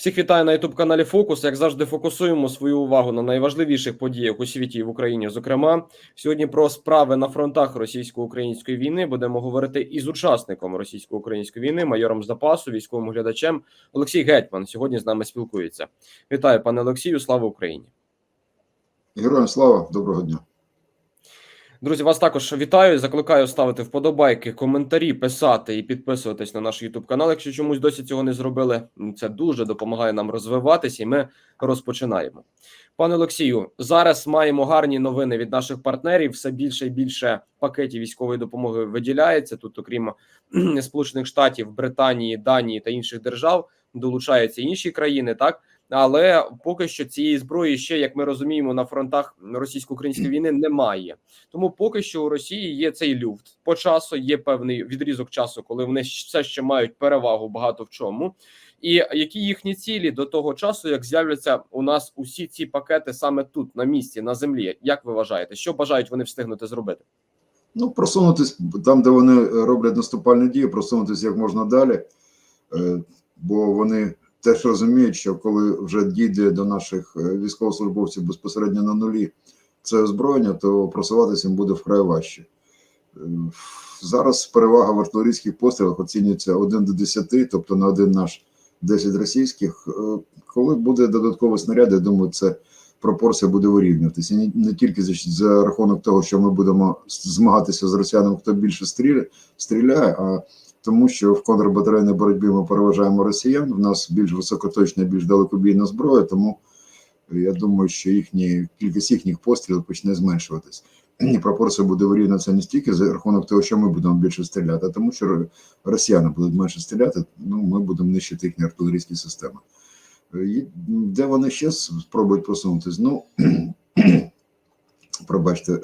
Всіх вітаю на youtube каналі Фокус. Як завжди, фокусуємо свою увагу на найважливіших подіях у світі і в Україні. Зокрема, сьогодні про справи на фронтах російсько-української війни будемо говорити із учасником російсько-української війни, майором запасу, військовим глядачем Олексій Гетьман. Сьогодні з нами спілкується. Вітаю, пане Олексію. Слава Україні! Героям слава, доброго дня. Друзі, вас також вітаю. Закликаю ставити вподобайки, коментарі, писати і підписуватись на наш YouTube канал. Якщо чомусь досі цього не зробили, це дуже допомагає нам розвиватися, і ми розпочинаємо. Пане Олексію, зараз маємо гарні новини від наших партнерів. Все більше і більше пакетів військової допомоги виділяється. Тут, окрім Сполучених Штатів, Британії, Данії та інших держав, долучаються інші країни. Так але поки що цієї зброї ще, як ми розуміємо, на фронтах російсько-української війни немає. Тому поки що у Росії є цей люфт по часу. Є певний відрізок часу, коли вони все ще мають перевагу багато в чому. І які їхні цілі до того часу, як з'являться у нас усі ці пакети саме тут, на місці, на землі? Як ви вважаєте, що бажають вони встигнути зробити? Ну, просунутись там, де вони роблять наступальні дії, просунутися як можна далі, е, бо вони теж розуміють, що коли вже дійде до наших е, військовослужбовців безпосередньо на нулі це озброєння, то просуватися їм буде вкрай важче. Е, зараз перевага в артилерійських пострілах оцінюється 1 до 10, тобто на один наш 10 російських. Коли буде додатковий снаряд, я думаю, це пропорція буде вирівнюватися. Не, тільки за, рахунок того, що ми будемо змагатися з росіянами, хто більше стріляє, а тому, що в контрбатарейній боротьбі ми переважаємо росіян. В нас більш високоточна, більш далекобійна зброя, тому я думаю, що їхні кількість їхніх пострілів почне зменшуватись. І пропорція буде вирівнюватися не стільки за рахунок того, що ми будемо більше стріляти, а тому, що росіяни будуть менше стріляти, ну ми будемо нищити їхні артилерійські системи. І де вони ще спробують просунутись? Ну пробачте,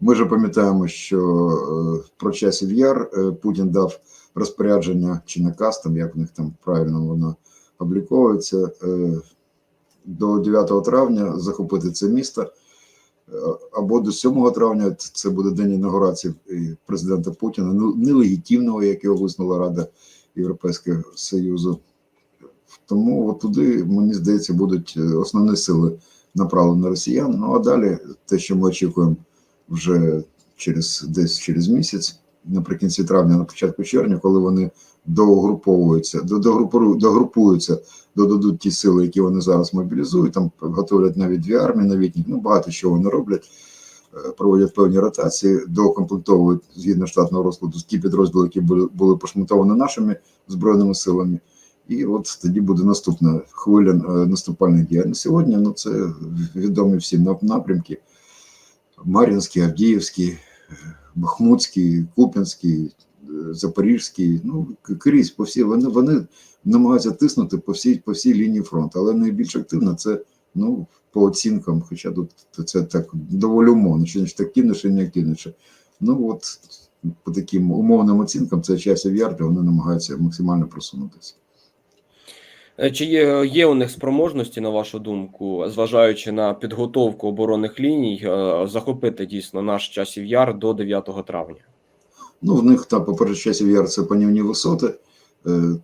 ми вже пам'ятаємо, що про часів яр Путін дав розпорядження чи наказ, там як в них там правильно воно обліковується, до 9 травня захопити це місто. Або до 7 травня це буде день інаугурації президента Путіна, ну нелегітимного, як його визнала Рада Європейського Союзу. Тому от туди, мені здається, будуть основні сили направлені на росіян. Ну а далі те, що ми очікуємо вже через десь через місяць, наприкінці травня, на початку червня, коли вони доугруповуються, догрупуються, додадуть ті сили, які вони зараз мобілізують. Там готовлять навіть дві армії новітні, ну багато що вони роблять. Проводять певні ротації, доукомплектовують згідно штатного розкладу ті підрозділи, які були були пошмутовані нашими збройними силами. І от тоді буде наступна хвиля наступальних дій. На сьогодні ну це відомі всім напрямки: Мар'їнський, Авдіївський, Бахмутський, Куп'янський, Запорізький. Ну крізь по всі вони вони намагаються тиснути по всій по всій лінії фронту, але найбільш активно це ну по оцінкам, хоча тут це так доволі умовно, що не активніше, не активніше. Ну от по таким умовним оцінкам це часів яр, вони намагаються максимально просунутися. Чи є, є у них спроможності, на вашу думку, зважаючи на підготовку оборонних ліній, захопити дійсно наш часів яр до 9 травня? Ну, в них там, по-перше, часів яр це панівні висоти.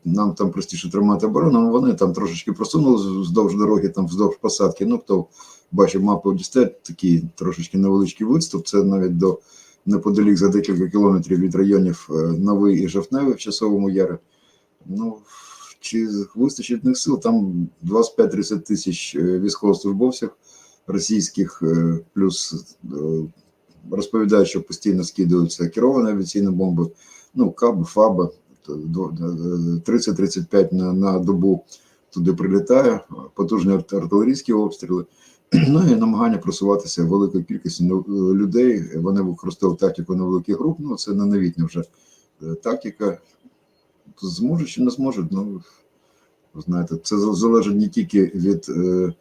Нам там простіше тримати оборону, але вони там трошечки просунули вздовж дороги, там вздовж посадки. Ну, хто бачив мапу Одістет, такий трошечки невеличкий відступ. Це навіть до неподалік за декілька кілометрів від районів Новий і Жовтневий в часовому ярі. Ну, чи вистачить них сил? Там 25-30 тисяч військовослужбовців російських, плюс розповідають, що постійно скидаються керовані авіаційні бомби, ну, каби, фаби, 30-35 на, на добу туди прилітає, потужні артилерійські обстріли. Ну і намагання просуватися великою кількістю людей. Вони використовують тактику невеликих груп. Ну це не новітня вже тактика. Зможуть чи не зможуть, ну знаєте, це залежить не тільки від е,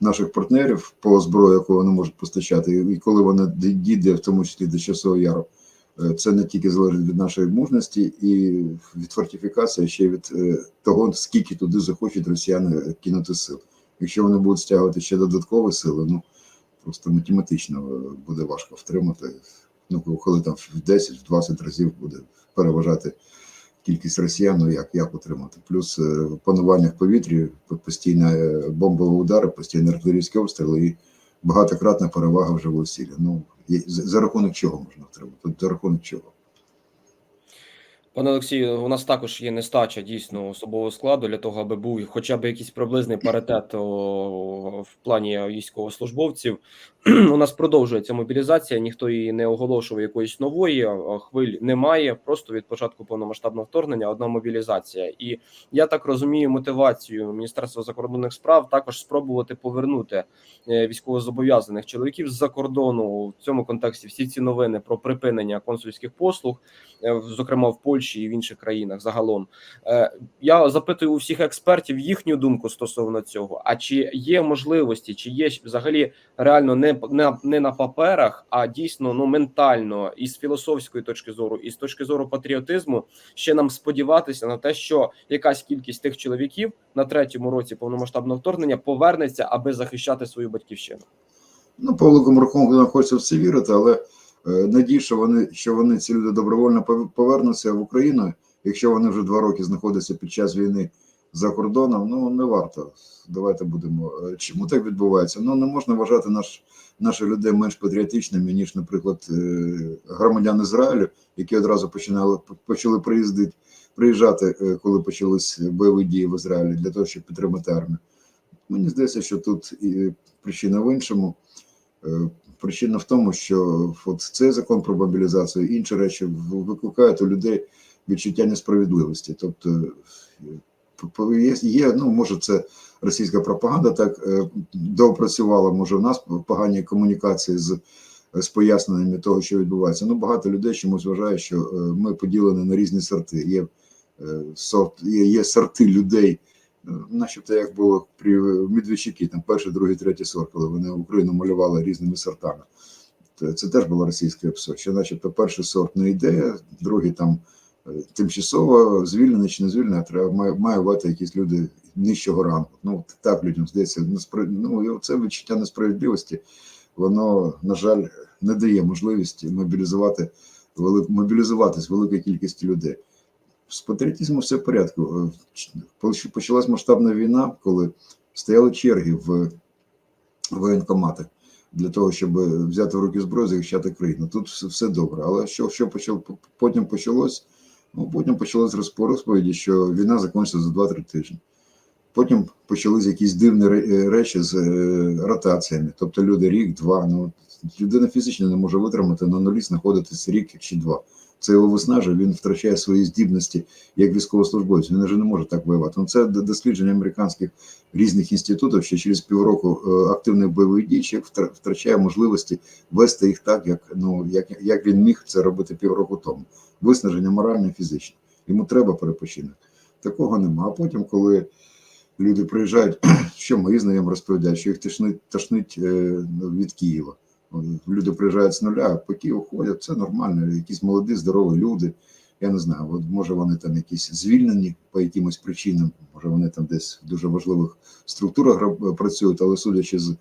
наших партнерів по зброї, яку вони можуть постачати, і коли вона дійде, в тому числі до часового яру. Це не тільки залежить від нашої мужності і від фортифікації, а ще від е, того, скільки туди захочуть росіяни кинути сил. Якщо вони будуть стягувати ще додаткові сили, ну просто математично буде важко втримати. Ну, коли там в 10-20 разів буде переважати кількість росіян, ну як, як утримати. Плюс е, панування в повітрі, постійні е, бомбові удари, постійні артилерійські обстріли і багатократна перевага вже в усілі. Ну, за, рахунок чого можна отримати? За рахунок чого? Пане Олексію, у нас також є нестача дійсно особового складу для того, аби був хоча б якийсь приблизний паритет в плані військовослужбовців. У нас продовжується мобілізація, ніхто її не оголошував якоїсь нової хвиль немає. Просто від початку повномасштабного вторгнення одна мобілізація. І я так розумію мотивацію Міністерства закордонних справ також спробувати повернути е, військовозобов'язаних чоловіків з-за кордону в цьому контексті. Всі ці новини про припинення консульських послуг е, зокрема в Польщі і в інших країнах загалом. Е, Я запитую у всіх експертів їхню думку стосовно цього. А чи є можливості, чи є взагалі реально не не, не на паперах, а дійсно ну ментально і з філософської точки зору, і з точки зору патріотизму, ще нам сподіватися на те, що якась кількість тих чоловіків на третьому році повномасштабного вторгнення повернеться, аби захищати свою батьківщину. Ну, по великому рахунку нам хочеться в це вірити, але надій, що вони, що вони ці люди добровольно повернуться в Україну, якщо вони вже два роки знаходяться під час війни за кордоном, ну не варто. Давайте будемо. е, Чому так відбувається? Ну не можна вважати наш, наших людей менш патріотичними, ніж, наприклад, е, громадян Ізраїлю, які одразу починали почали приїздити, приїжджати, е, коли почались бойові дії в Ізраїлі для того, щоб підтримати армію. Мені здається, що тут і причина в іншому. Причина в тому, що от цей закон про мобілізацію інші речі викликають у людей відчуття несправедливості. Тобто е, є, ну може, це російська пропаганда так е, доопрацювала, може, в нас погані комунікації з, з поясненнями того, що відбувається. Ну, багато людей чомусь вважають, що е, ми поділені на різні сорти. Є, сорт, є, є сорти людей, начебто як було при Медведчуки, там перший, другий, третій сорт, коли вони Україну малювали різними сортами. Це, теж було російське ПСО. Що, начебто, перший сорт не йде, другий там е, тимчасово звільнений чи не звільнений, а треба має, має бути якісь люди нижчого рангу. Ну так людям здається, ну, це відчуття несправедливості, воно, на жаль, не дає можливості мобілізувати мобілізуватись великої кількості людей. З патріотизмом все в порядку. Е, почалась масштабна війна, коли стояли черги в воєнкомати для того, щоб взяти в руки зброю, захищати країну. Тут все, добре. Але що, що почало, потім почалось? Ну, потім почалось розпо- розповіді, що війна закінчиться за 2-3 тижні. Потім почались якісь дивні е, речі з е, ротаціями. Тобто люди рік-два. Ну, людина фізично не може витримати на нулі знаходитись рік чи два. Це його виснажує, він втрачає свої здібності як військовослужбовець. Він вже не може так воювати. Ну, це дослідження американських різних інститутів, що через півроку е, активних бойових дій втра- втрачає можливості вести їх так, як, ну, як, як він міг це робити півроку тому. Виснаження моральне фізичне. Йому треба перепочинок. Такого нема. А потім, коли люди приїжджають, що мої знайомі розповідають, що їх тошнить, тошнить е, від Києва. Люди приїжджають з нуля, а по Києву це нормально, якісь молоді, здорові люди. Я не знаю, от може вони там якісь звільнені по якимось причинам, може вони там десь в дуже важливих структурах працюють, але судячи з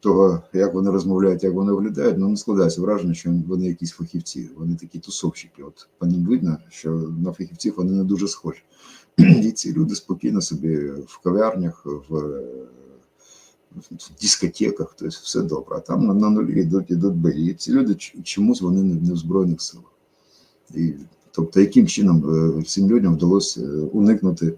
того, як вони розмовляють, як вони виглядають, ну не складається враження, що вони якісь фахівці, вони такі тусовщики. От по ним видно, що на фахівців вони не дуже схожі. І ці люди спокійно собі в кав'ярнях, в, дискотеках, тобто все добре. А там на, нулі йдуть, йдуть бої. І ці люди чомусь вони не, в Збройних силах. І, тобто, яким чином е, цим людям вдалося е, уникнути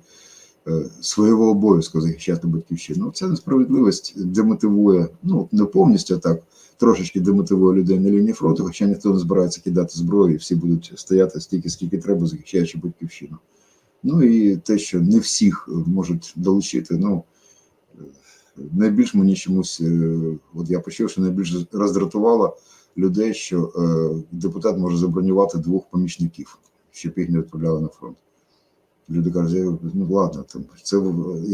е, свого обов'язку захищати батьківщину? Ну, ця несправедливість демотивує, ну не повністю так, трошечки демотивує людей на лінії фронту, хоча ніхто не збирається кидати зброю, і всі будуть стояти стільки, скільки треба, захищаючи батьківщину. Ну і те, що не всіх можуть долучити, ну найбільш мені чомусь, е, от я почув, що найбільш роздратувало людей, що е, депутат може забронювати двох помічників, щоб їх не відправляли на фронт. Люди кажуть, ну ладно, там це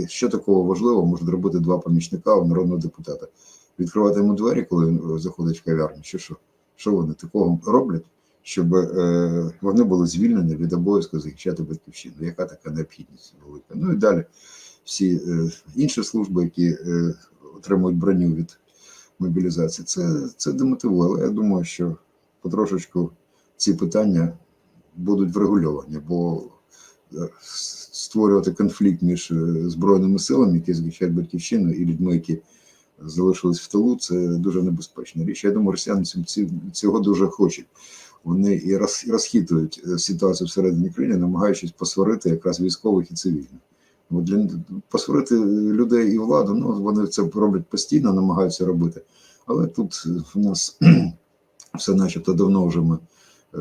що такого важливого може зробити два помічника у народного депутата. Відкривати йому двері, коли він е, заходить в кав'ярню, чи що? Що вони такого роблять? Щоб е, вони були звільнені від обов'язку захищати батьківщину. Яка така необхідність велика? Ну і далі всі е, інші служби, які е, отримують броню від мобілізації, це, це демотивує. Але я думаю, що потрошечку ці питання будуть врегульовані, бо е, створювати конфлікт між збройними силами, які захищають батьківщину, і людьми, які залишились в тилу, це дуже небезпечна річ. Я думаю, росіяни цього дуже хочуть. Вони і роз- розхитують ситуацію всередині країни, намагаючись посварити якраз військових і цивільних. От для посварити людей і владу, ну вони це роблять постійно, намагаються робити. Але тут в нас все начебто давно вже ми е,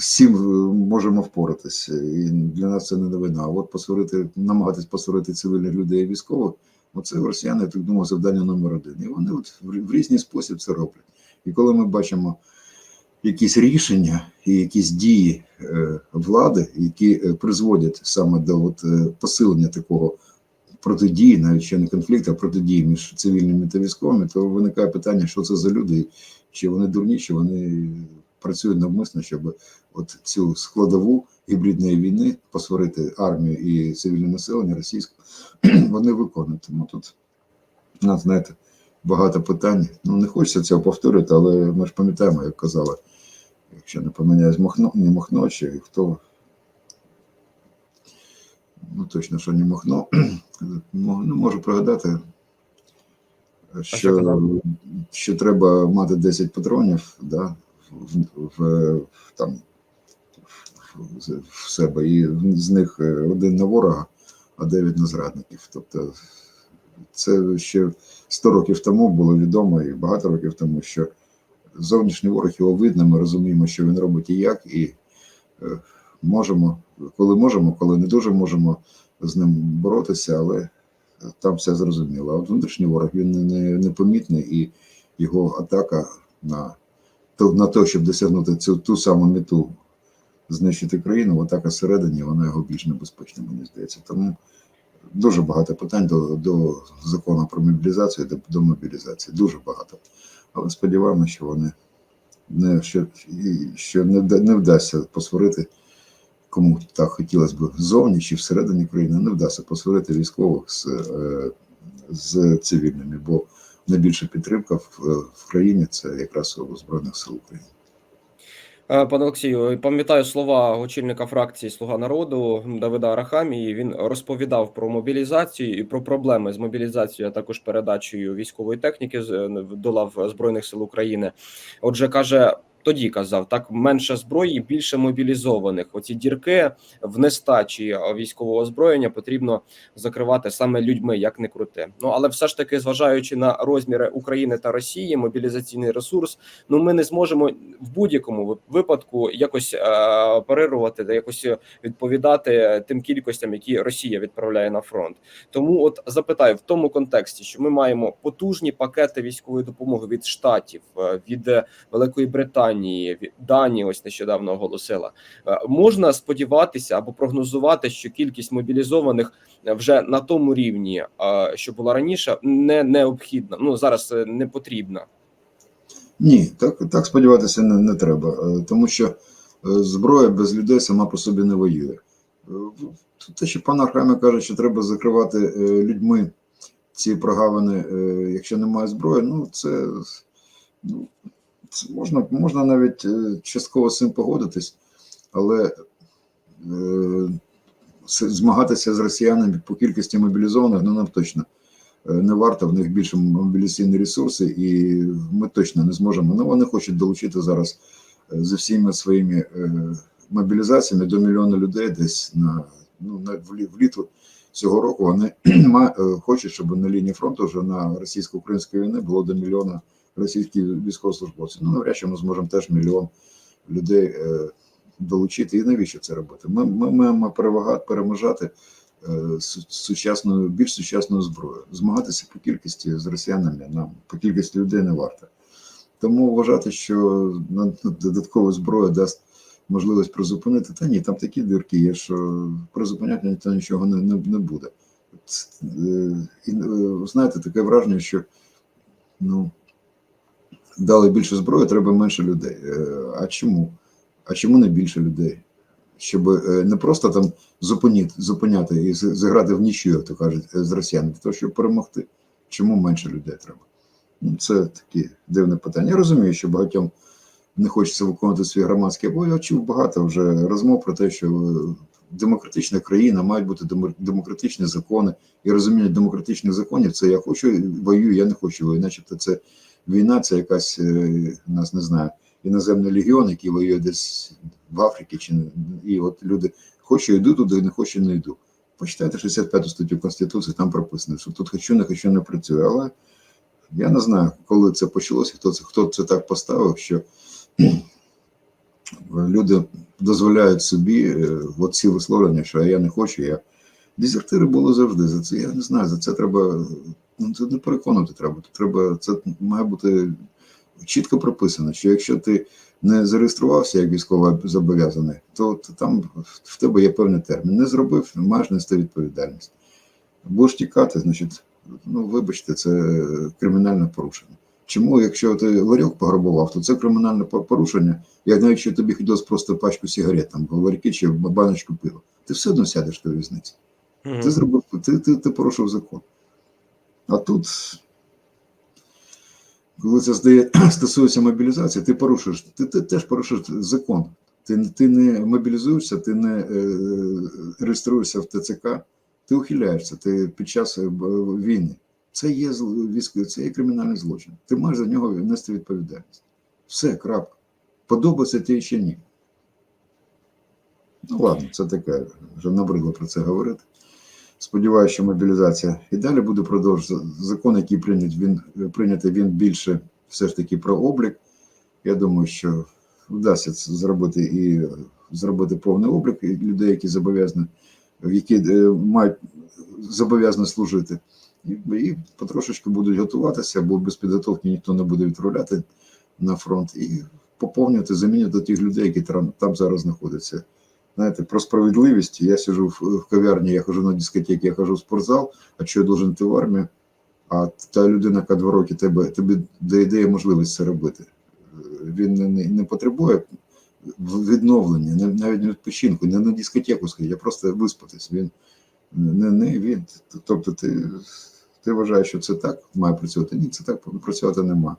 цим е, можемо впоратися. І для нас це не новина. А от посварити, намагатись посварити цивільних людей і військових, оце росіяни, я так думаю, завдання номер один. І вони от в різний спосіб це роблять. І коли ми бачимо якісь рішення і якісь дії е, влади, які е, призводять саме до от, е, посилення такого протидії, навіть ще не конфлікту, а протидії між цивільними та військовими, то виникає питання, що це за люди, чи вони дурні, чи вони працюють навмисно, щоб от цю складову гібридної війни посварити армію і цивільне населення російське, вони виконують. Тому тут знаєте, багато питань. Ну, не хочеться цього повторювати, але ми ж пам'ятаємо, як казали, якщо не поминяюсь, Махно, не Махно, чи хто. Ну, точно, що не Махно. Ну, можу пригадати, що що, треба мати 10 патронів да, в, в, в, там, в, в себе, і з них е, один на ворога, а 9 на зрадників. Тобто це ще 100 років тому було відомо і багато років тому, що зовнішній ворог його видно, ми розуміємо, що він робить і як, і е, можемо, коли можемо, коли не дуже можемо з ним боротися, але там все зрозуміло. А от внутрішній ворог він не, не, непомітний, і його атака на, то, на те, щоб досягнути цю ту саму мету знищити країну, атака всередині, вона його більш небезпечна, мені здається. Тому дуже багато питань до, до закону про мобілізацію, до, до мобілізації. Дуже багато. Але сподіваємося, що вони не, що, і- що не, не вдасться посварити, кому так хотілося б ззовні чи всередині країни, не вдасться посварити військових з, е, з цивільними, бо найбільша підтримка в, в країні це якраз у Збройних сил України. Е, Пане Олексію, пам'ятаю слова очільника фракції Слуга народу Давида Арахамії. Він розповідав про мобілізацію і про проблеми з мобілізацією, а також передачею військової техніки е, до лав збройних сил України. Отже, каже. Тоді казав так менше зброї, більше мобілізованих. Оці дірки в нестачі військового озброєння потрібно закривати саме людьми, як не крути. Ну але все ж таки, зважаючи на розміри України та Росії, мобілізаційний ресурс, ну ми не зможемо в будь-якому випадку якось е, парирувати та якось відповідати тим кількостям, які Росія відправляє на фронт. Тому, от запитаю в тому контексті, що ми маємо потужні пакети військової допомоги від штатів, е, від Великої Британії, від Данії, ось нещодавно оголосила. Е, Можна сподіватися або прогнозувати, що кількість мобілізованих е, вже на тому рівні, е, що була раніше, не необхідна. Ну зараз не потрібна. Ні, так, так сподіватися не, не треба, тому що зброя без людей сама по собі не воює. Те, що пан Архамі каже, що треба закривати людьми ці прогавини, якщо немає зброї, ну це, ну, можна, можна навіть е, частково з цим погодитись, але е, змагатися з росіянами по кількості мобілізованих, ну нам точно е, не варто, в них більше мобілізаційні ресурси, і ми точно не зможемо. Ну, вони хочуть долучити зараз е, зі всіма своїми е, мобілізаціями до мільйона людей десь на, ну, на влі- влітку цього року. Вони хочуть, щоб на лінії фронту вже на російсько-українській війні було до мільйона російських військовослужбовців. Ну, навряд чи ми зможемо теж мільйон людей е, долучити. І навіщо це робити? Ми, ми маємо перевагати, переможати е, сучасною, більш сучасною зброєю. Змагатися по кількості з росіянами нам по кількості людей не варто. Тому вважати, що додаткова зброя дасть можливість призупинити, та ні, там такі дірки є, що призупиняти ніхто нічого не, не, не буде. Е, І знаєте, таке враження, що ну, дали більше зброї, треба менше людей. Е, А чому? А чому не більше людей? Щоб е, не просто там зупиняти, зупиняти і зіграти в нічию, як то кажуть, е, з росіянами, то щоб перемогти. Чому менше людей треба? Ну, це такі дивне питання. Я розумію, що багатьом не хочеться виконувати свій громадський обов'язок. Я чув багато вже розмов про те, що демократична країна, мають бути демо- демократичні закони. І розуміння демократичних законів це я хочу воюю, я не хочу воюю. Начебто це війна, це якась е, нас не знаю, іноземний легіон, який воює десь в Африці, чи і от люди хочу йду туди, не хочу не йду. Почитайте 65 статтю Конституції, там прописано, що тут хочу, не хочу, не працює. Але я не знаю, коли це почалося, хто це, хто це так поставив, що люди дозволяють собі е, от ці висловлення, що я не хочу, я. Дезертири було завжди. За це я не знаю, за це треба. Ну, це не переконувати треба. Треба, це має бути чітко прописано, що якщо ти не зареєструвався як військово зобов'язаний, то, то там в тебе є певний термін. Не зробив, маєш нести відповідальність. Будеш тікати, значить, ну вибачте, це кримінальне порушення. Чому, якщо ти ларьок пограбував, то це кримінальне порушення, як навіть якщо тобі хотілося просто пачку сигарет, там, ларьки чи баночку пива, ти все одно сядеш до в'язниці. Мгм. Ти зробив, ти, ти, ти порушив закон. А тут, коли це стосується мобілізації, ти порушуєш, ти, ти теж порушуєш закон. Ти, ти не мобілізуєшся, ти не е, реєструєшся в ТЦК, ти ухиляєшся ти під час е, війни. Це є військовий, це є кримінальний злочин. Ти маєш за нього нести відповідальність. Все, крапка. Подобається ти чи ні. Ну ладно, це таке, вже набридло про це говорити. Сподіваюся, що мобілізація і далі буде продовжуватися. Закон, який прийнят, він прийнятий, він більше все ж таки про облік. Я думаю, що вдасться це зробити і зробити повний облік людей, які зобов'язані, які е, мають зобов'язані служити. І, і потрошечки будуть готуватися, бо без підготовки ніхто не буде відправляти на фронт і поповнювати, замінювати тих людей, які там, там зараз знаходяться. Знаєте, про справедливість. Я сижу в, кав'ярні, я хожу на дискотеки, я хожу в спортзал, а що я должен йти в армію? А та людина, яка два роки тебе, тобі дає можливість це робити. Е, Він не, не, не потребує відновлення, не, навіть не відпочинку, не на дискотеку сходити, а просто виспатись. Він не, не він. Тобто ти, ти вважаєш, що це так має працювати? Ні, це так працювати нема.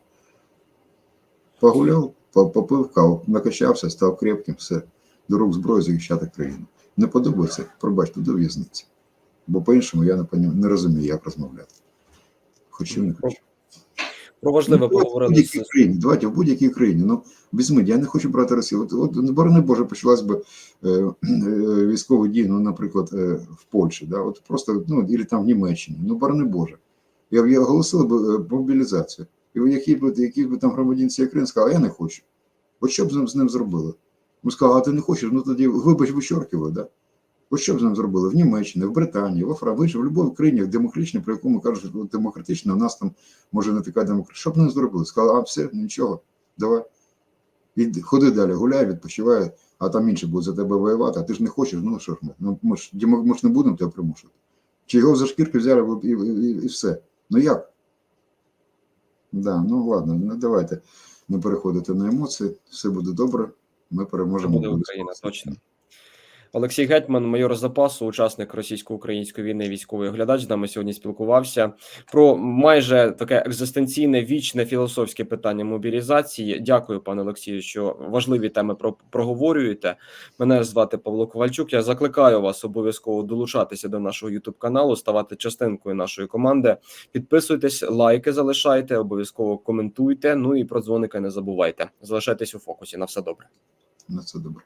Погуляв, попив каву, накачався, став крепким, все до рук зброї захищати країну. Не подобається, пробачте, до в'язниці. Бо по-іншому я не, не розумію, як розмовляти. Хочу, не хочу. Про важливе Ну, давайте поговорили в будь-якій країні. Давайте в будь-якій країні. Ну, візьміть, я не хочу брати Росію. От, от не борони Боже, почалась би е, е, військові дії, ну, наприклад, е, в Польщі, да? от просто, ну, або там в Німеччині. Ну, борони Боже. Я, я оголосила б е, мобілізацію. І який би, який би там громадянин цієї країни сказав, а я не хочу. От що б з ним, з ним зробили? Ми сказали, а ти не хочеш, ну тоді вибач вичоркивай, да? От що б з ним зробили? В Німеччині, в Британії, во Франції, в будь-якій країні демократичній, про яку ми що демократична, у нас там може не така демократична. Що б не зробили? Сказали, а все, нічого, давай. Іди, ходи далі, гуляй, відпочивай, а там інші будуть за тебе воювати, а ти ж не хочеш, ну що ж ми? Ну, ми, ж, ми ж не будемо тебе примушувати. Чи його за шкірки взяли і, і, і, і все. Ну як? Да, ну ладно, ну давайте не переходити на емоції, все буде добре, ми переможемо. буде. Україна, точно. Олексій Гетьман, майор запасу, учасник російсько-української війни, військовий оглядач, з нами сьогодні спілкувався про майже таке екзистенційне, вічне філософське питання мобілізації. Дякую, пане Олексію, що важливі теми про проговорюєте. Мене звати Павло Ковальчук. Я закликаю вас обов'язково долучатися до нашого Ютуб каналу, ставати частинкою нашої команди. Підписуйтесь, лайки залишайте, обов'язково коментуйте. Ну і про дзвоника не забувайте. Залишайтесь у фокусі. На все добре. На це добре.